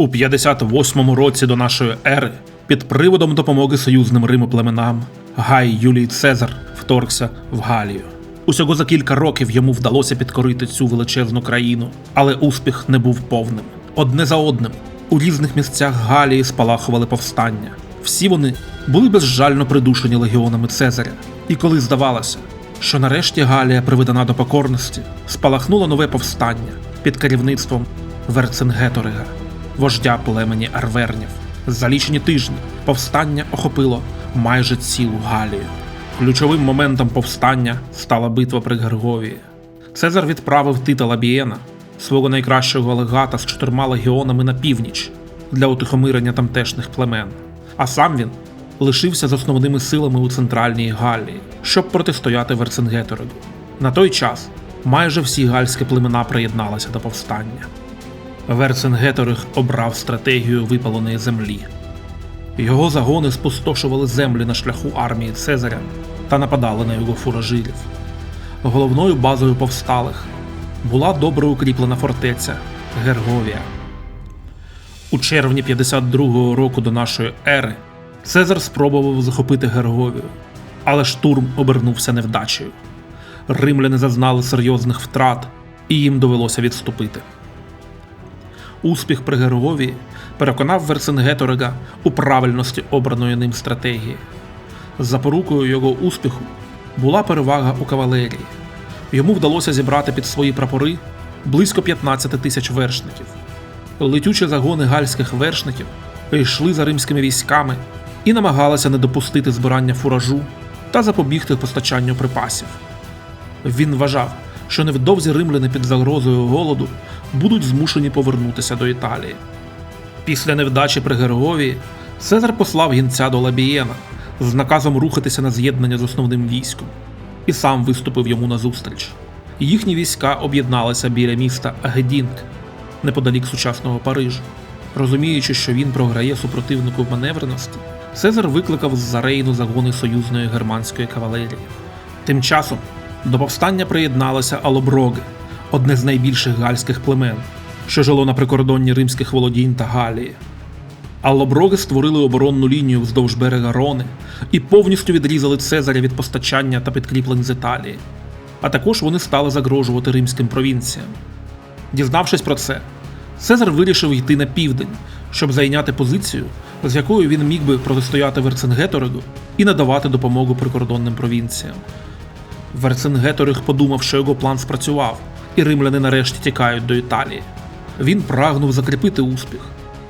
У 58-му році до нашої ери під приводом допомоги союзним Риму племенам Гай Юлій Цезар вторгся в Галію. Усього за кілька років йому вдалося підкорити цю величезну країну, але успіх не був повним. Одне за одним у різних місцях Галії спалахували повстання. Всі вони були безжально придушені легіонами Цезаря. І коли здавалося, що нарешті Галія приведена до покорності, спалахнуло нове повстання під керівництвом Верцингеторига, вождя племені Арвернів. За лічені тижні повстання охопило майже цілу Галію. Ключовим моментом повстання стала битва при Герговії. Цезар відправив Тита Лабієна, свого найкращого легата з чотирма легіонами на північ для утихомирення тамтешніх племен. А сам він лишився з основними силами у центральній Галлії, щоб протистояти Верцингеториду. На той час майже всі гальські племена приєдналися до повстання. Верцингеториг обрав стратегію випаленої землі. Його загони спустошували землі на шляху армії Цезаря та нападали на його фуражирів. Головною базою повсталих була добре укріплена фортеця Герговія. У червні 52-го року до нашої ери Цезар спробував захопити Герговію, але штурм обернувся невдачею. Римляни зазнали серйозних втрат, і їм довелося відступити. Успіх при Герговії переконав Верцингеторига у правильності обраної ним стратегії. Запорукою його успіху була перевага у кавалерії. Йому вдалося зібрати під свої прапори близько 15 тисяч вершників. Летючі загони гальських вершників йшли за римськими військами і намагалися не допустити збирання фуражу та запобігти постачанню припасів. Він вважав, що невдовзі римляни під загрозою голоду будуть змушені повернутися до Італії. Після невдачі при Герговії Цезар послав гінця до Лабієна з наказом рухатися на з'єднання з основним військом і сам виступив йому назустріч. Їхні війська об'єдналися біля міста Агедінг, неподалік сучасного Парижу. Розуміючи, що він програє супротивнику в маневреності, Цезар викликав з-за Рейну загони союзної германської кавалерії. Тим часом до повстання приєдналися Алоброги, одне з найбільших гальських племен, що жило на прикордонні римських володінь та Галії. Аллоброги створили оборонну лінію вздовж берега Рони і повністю відрізали Цезаря від постачання та підкріплень з Італії. А також вони стали загрожувати римським провінціям. Дізнавшись про це, Цезар вирішив йти на південь, щоб зайняти позицію, з якою він міг би протистояти Верцингеторигу і надавати допомогу прикордонним провінціям. Верцингеториг подумав, що його план спрацював, і римляни нарешті тікають до Італії. Він прагнув закріпити успіх,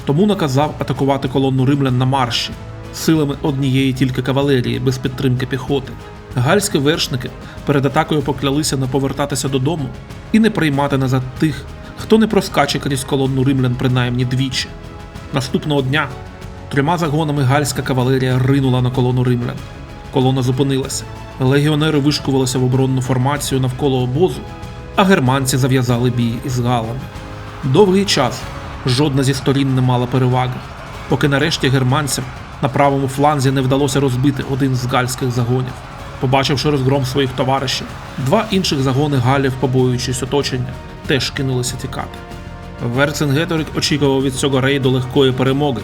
тому наказав атакувати колонну римлян на марші силами однієї тільки кавалерії без підтримки піхоти. Гальські вершники перед атакою поклялися не повертатися додому і не приймати назад тих, хто не проскаче крізь колонну римлян принаймні двічі. Наступного дня трьома загонами гальська кавалерія ринула на колону римлян. Колона зупинилася. Легіонери вишкувалися в оборонну формацію навколо обозу, а германці зав'язали бій із галами. Довгий час жодна зі сторін не мала переваги, поки нарешті германцям на правому фланзі не вдалося розбити один з гальських загонів. Побачивши розгром своїх товаришів, два інших загони галів, побоюючись оточення, теж кинулися тікати. Верцингеторик очікував від цього рейду легкої перемоги,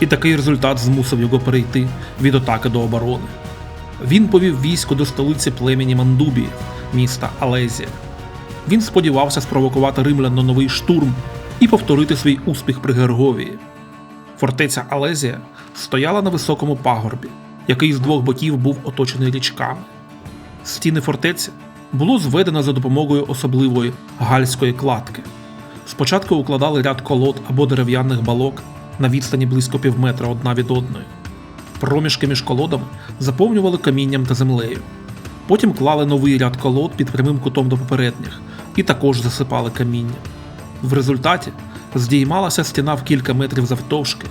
і такий результат змусив його перейти від атаки до оборони. Він повів військо до столиці племені Мандубії, міста Алезія. Він сподівався спровокувати римлян на новий штурм і повторити свій успіх при Герговії. Фортеця Алезія стояла на високому пагорбі, який з двох боків був оточений річками. Стіни фортеці було зведено за допомогою особливої гальської кладки. Спочатку укладали ряд колод або дерев'яних балок на відстані близько півметра одна від одної. Проміжки між колодами заповнювали камінням та землею. Потім клали новий ряд колод під прямим кутом до попередніх і також засипали камінням. В результаті здіймалася стіна в кілька метрів завтовшки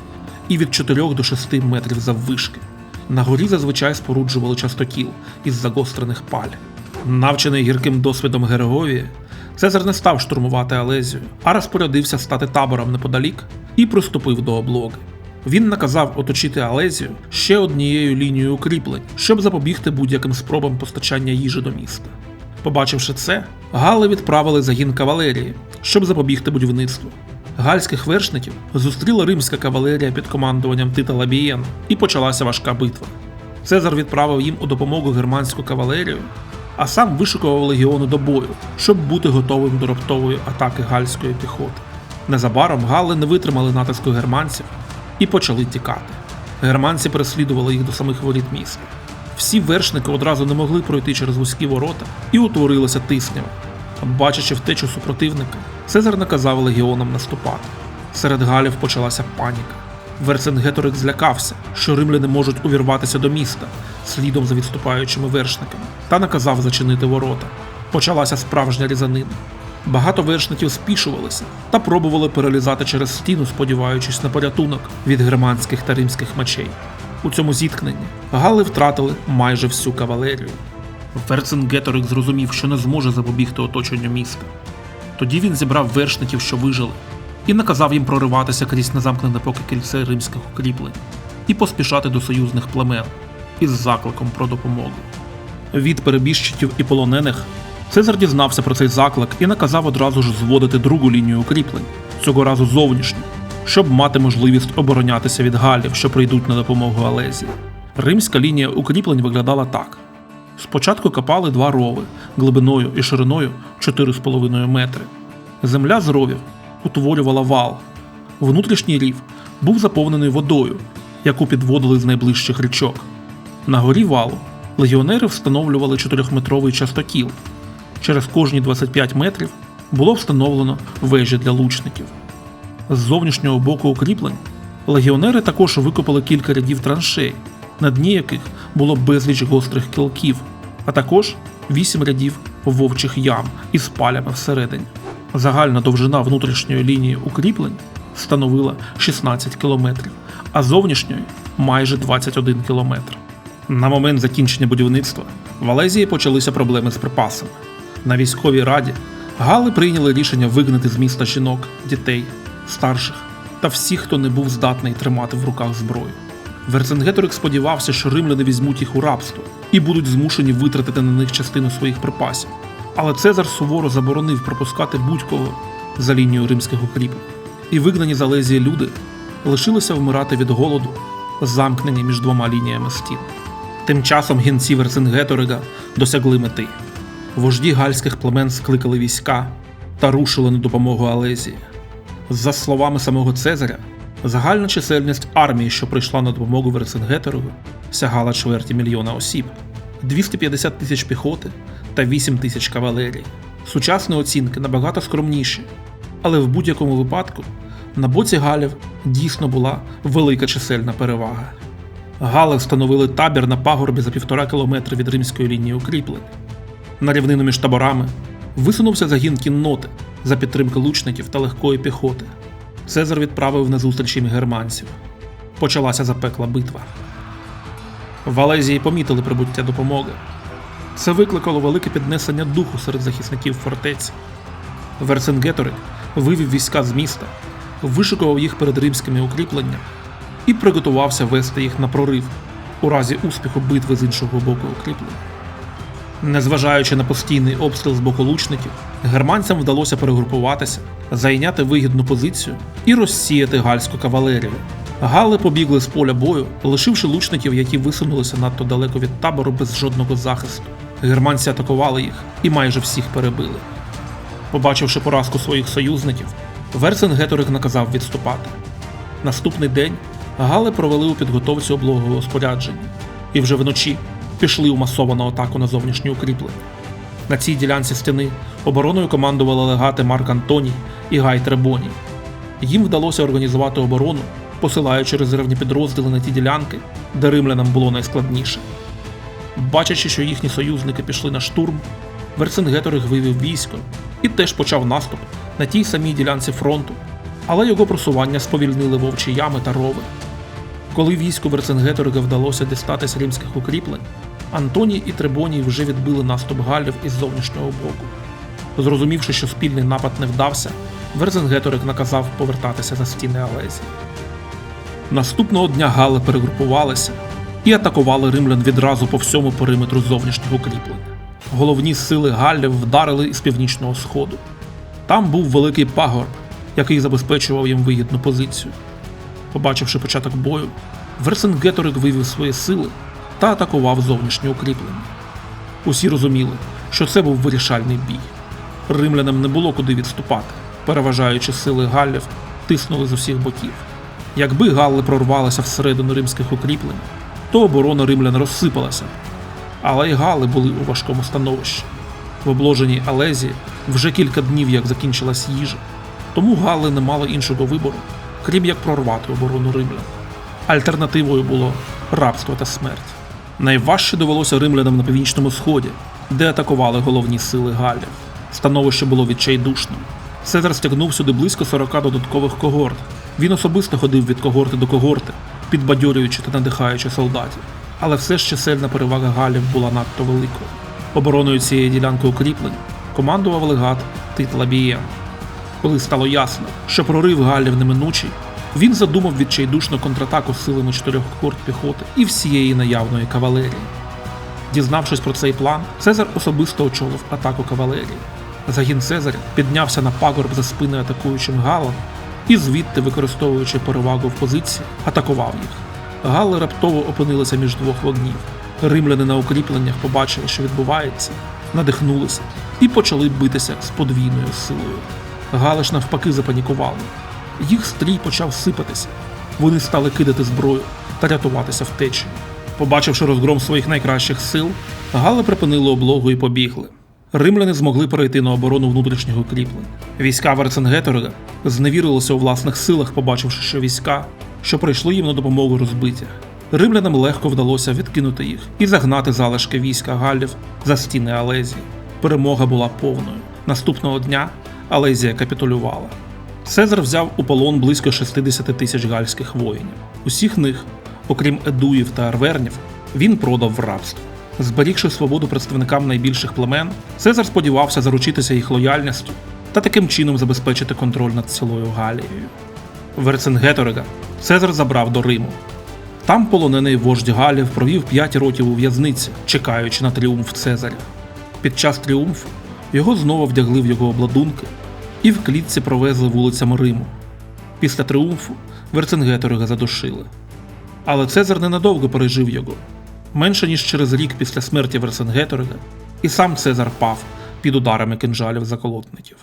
і від 4 до 6 метрів заввишки. На горі зазвичай споруджували частокіл із загострених паль. Навчений гірким досвідом Гереговії, Цезар не став штурмувати Алезію, а розпорядився стати табором неподалік і приступив до облоги. Він наказав оточити Алезію ще однією лінією укріплень, щоб запобігти будь-яким спробам постачання їжі до міста. Побачивши це, Гали відправили загін кавалерії, щоб запобігти будівництву. Гальських вершників зустріла римська кавалерія під командуванням Тита Лабієна, і почалася важка битва. Цезар відправив їм у допомогу германську кавалерію, а сам вишикував легіону до бою, щоб бути готовим до раптової атаки гальської піхоти. Незабаром галли не витримали натиску германців і почали тікати. Германці переслідували їх до самих воріт міста. Всі вершники одразу не могли пройти через вузькі ворота і утворилася тиснява. Бачачи втечу супротивника, Цезар наказав легіонам наступати. Серед галів почалася паніка. Верцингеторик злякався, що римляни можуть увірватися до міста слідом за відступаючими вершниками, та наказав зачинити ворота. Почалася справжня різанина. Багато вершників спішувалися та пробували перелізати через стіну, сподіваючись на порятунок від германських та римських мечей. У цьому зіткненні Галли втратили майже всю кавалерію. Верцингеторик зрозумів, що не зможе запобігти оточенню міста. Тоді він зібрав вершників, що вижили, і наказав їм прориватися крізь незамкнене поки кільце римських укріплень і поспішати до союзних племен із закликом про допомогу. Від перебіжчиків і полонених Цезар дізнався про цей заклик і наказав одразу ж зводити другу лінію укріплень, цього разу зовнішню, щоб мати можливість оборонятися від галів, що прийдуть на допомогу Алезії. Римська лінія укріплень виглядала так: спочатку копали два рови глибиною і шириною 4,5 метри. Земля з ровів утворювала вал. Внутрішній рів був заповнений водою, яку підводили з найближчих річок. На горі валу легіонери встановлювали 4-метровий частокіл. Через кожні 25 метрів було встановлено вежі для лучників. З зовнішнього боку укріплень легіонери також викопали кілька рядів траншей, на дні яких було безліч гострих кілків, а також 8 рядів вовчих ям із палями всередині. Загальна довжина внутрішньої лінії укріплень становила 16 кілометрів, а зовнішньої майже 21 кілометр. На момент закінчення будівництва в Алезії почалися проблеми з припасами. На військовій раді Гали прийняли рішення вигнати з міста жінок, дітей, старших та всіх, хто не був здатний тримати в руках зброю. Верцингеторик сподівався, що римляни візьмуть їх у рабство і будуть змушені витратити на них частину своїх припасів. Але Цезар суворо заборонив пропускати будь-кого за лінію римських укріплень. І вигнані з Алезії люди лишилися вмирати від голоду, замкнені між двома лініями стін. Тим часом гінці Верцингеторига досягли мети. Вожді гальських племен скликали війська та рушили на допомогу Алезії. За словами самого Цезаря, загальна чисельність армії, що прийшла на допомогу Верцингеторигу, сягала чверті мільйона осіб, 250 тисяч піхоти та 8 тисяч кавалерії. Сучасні оцінки набагато скромніші, але в будь-якому випадку на боці галів дійсно була велика чисельна перевага. Гали встановили табір на пагорбі за півтора кілометри від римської лінії укріплень. На рівнину між таборами висунувся загін кінноти за підтримки лучників та легкої піхоти. Цезар відправив на зустріч їм германців. Почалася запекла битва. В Алезії помітили прибуття допомоги. Це викликало велике піднесення духу серед захисників фортеці. Верцингеторик вивів війська з міста, вишикував їх перед римськими укріпленнями і приготувався вести їх на прорив у разі успіху битви з іншого боку укріплення. Незважаючи на постійний обстріл з боку лучників, германцям вдалося перегрупуватися, зайняти вигідну позицію і розсіяти гальську кавалерію. Гали побігли з поля бою, лишивши лучників, які висунулися надто далеко від табору без жодного захисту. Германці атакували їх і майже всіх перебили. Побачивши поразку своїх союзників, Верцингеторик наказав відступати. Наступний день Гали провели у підготовці облогового спорядження і вже вночі пішли у масовану атаку на зовнішні укріплення. На цій ділянці стіни обороною командували легати Марк Антоній і Гай Требоній. Їм вдалося організувати оборону, посилаючи резервні підрозділи на ті ділянки, де римлянам було найскладніше. Бачачи, що їхні союзники пішли на штурм, Верцингеторик вивів військо і теж почав наступ на тій самій ділянці фронту, але його просування сповільнили вовчі ями та рови. Коли війську Верцингеторика вдалося дістатись римських укріплень, Антоній і Требоній вже відбили наступ галів із зовнішнього боку. Зрозумівши, що спільний напад не вдався, Верцингеторик наказав повертатися за стіни Алезії. Наступного дня гали перегрупувалися і атакували римлян відразу по всьому периметру зовнішнього укріплення. Головні сили галлів вдарили із північного сходу. Там був великий пагорб, який забезпечував їм вигідну позицію. Побачивши початок бою, Версингеторик вивів свої сили та атакував зовнішнє укріплення. Усі розуміли, що це був вирішальний бій. Римлянам не було куди відступати, переважаючи сили галлів, тиснули з усіх боків. Якби галли прорвалися всередину римських укріплень, то оборона римлян розсипалася, але й гали були у важкому становищі. В обложеній Алезі вже кілька днів як закінчилась їжа, тому галли не мали іншого вибору, крім як прорвати оборону римлян. Альтернативою було рабство та смерть. Найважче довелося римлянам на північному сході, де атакували головні сили Галлів. Становище було відчайдушним. Цезар стягнув сюди близько 40 додаткових когорт. Він особисто ходив від когорти до когорти, підбадьорюючи та надихаючи солдатів. Але все ж чисельна перевага Галлів була надто великою. Обороною цієї ділянки укріплень командував легат Тит Лабієн. Коли стало ясно, що прорив Галлів неминучий, він задумав відчайдушну контратаку силами чотирьох когорт піхоти і всієї наявної кавалерії. Дізнавшись про цей план, Цезар особисто очолив атаку кавалерії. Загін Цезаря піднявся на пагорб за спини атакуючим галам і звідти, використовуючи перевагу в позиції, атакував їх. Галли раптово опинилися між двох вогнів. Римляни на укріпленнях побачили, що відбувається, надихнулися і почали битися з подвійною силою. Гали ж навпаки запанікували. Їх стрій почав сипатися. Вони стали кидати зброю та рятуватися втечею. Побачивши розгром своїх найкращих сил, Гали припинили облогу і побігли. Римляни змогли перейти на оборону внутрішнього укріплень. Війська Верцингеторга зневірилися у власних силах, побачивши, що війська, що прийшли їм на допомогу розбиті. Римлянам легко вдалося відкинути їх і загнати залишки війська Галлів за стіни Алезії. Перемога була повною. Наступного дня Алезія капітулювала. Цезар взяв у полон близько 60 тисяч гальських воїнів. Усіх них, окрім едуїв та арвернів, він продав в рабство. Зберігши свободу представникам найбільших племен, Цезар сподівався заручитися їх лояльністю та таким чином забезпечити контроль над цілою Галією. Верцингеторига Цезар забрав до Риму. Там полонений вождь Галів провів 5 років у в'язниці, чекаючи на тріумф Цезаря. Під час тріумфу його знову вдягли в його обладунки і в клітці провезли вулицями Риму. Після тріумфу Верцингеторига задушили. Але Цезар ненадовго пережив його. Менше ніж через рік після смерті Версенгеторига, і сам Цезар пав під ударами кинжалів заколотників.